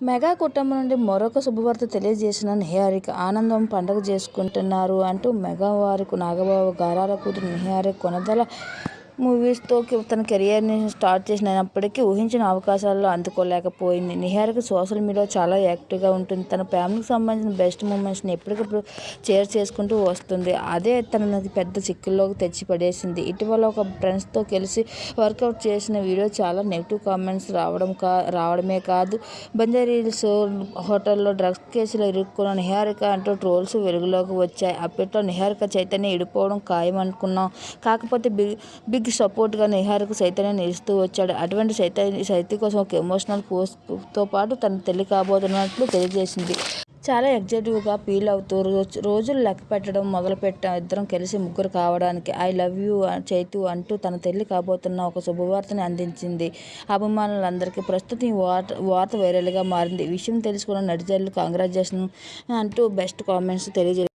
Mega కుటుంబం నుండి మరొక శుభవార్త తెలియజేసిన నిహారిక ఆనందం పండగ చేసుకుంటున్నారు అంటూ మెగా వారికి నాగబాబు గారాల కూతురు నిహారిక కొనదల మూవీస్తో తన కెరియర్ని స్టార్ట్ చేసినప్పటికీ ఊహించిన అవకాశాలు అందుకోలేకపోయింది. నిహారిక సోషల్ మీడియాలో చాలా యాక్టివ్గా ఉంటుంది. తన ఫ్యామిలీకి సంబంధించిన బెస్ట్ మూమెంట్స్ని ఎప్పటికప్పుడు షేర్ చేసుకుంటూ వస్తుంది. అదే తనని పెద్ద చిక్కుల్లోకి తెచ్చి పడేసింది ఇటీవల ఒక ఫ్రెండ్స్తో కలిసి వర్కౌట్ చేసిన వీడియో చాలా నెగిటివ్ కామెంట్స్ రావడం కా రావడమే కాదు. బంజారీల్స్ హోటల్లో డ్రగ్స్ కేసులో ఇరుక్కున్న నిహారిక అంటూ ట్రోల్స్ వెలుగులోకి వచ్చాయి. అప్పట్లో నిహారిక చైతన్య ఇడిపోవడం ఖాయం అనుకున్నాం కాకపోతే బిగ్ బిగ్ సపోర్ట్గా నిహారిక చైతన్య నిలుస్తూ వచ్చాడు. అటువంటి చైతన్య చైతన్య కోసం ఒక ఎమోషనల్ పోస్ట్తో పాటు తన తల్లి కాబోతున్నట్లు తెలియజేసింది. చాలా ఎగ్జైటివ్గా ఫీల్ అవుతూ రోజు రోజులు లెక్క పెట్టడం మొదలుపెట్టాం. ఇద్దరం కలిసి ముగ్గురు కావడానికి ఐ లవ్ యూ చైతు అంటూ తన తల్లి కాబోతున్న ఒక శుభవార్తని అందించింది. అభిమానులందరికీ ప్రస్తుతం ఈ వార్త వార్త వైరల్గా మారింది. విషయం తెలుసుకున్న నడిజర్లు కాంగ్రాచులేషన్ అంటూ బెస్ట్ కామెంట్స్ తెలియజే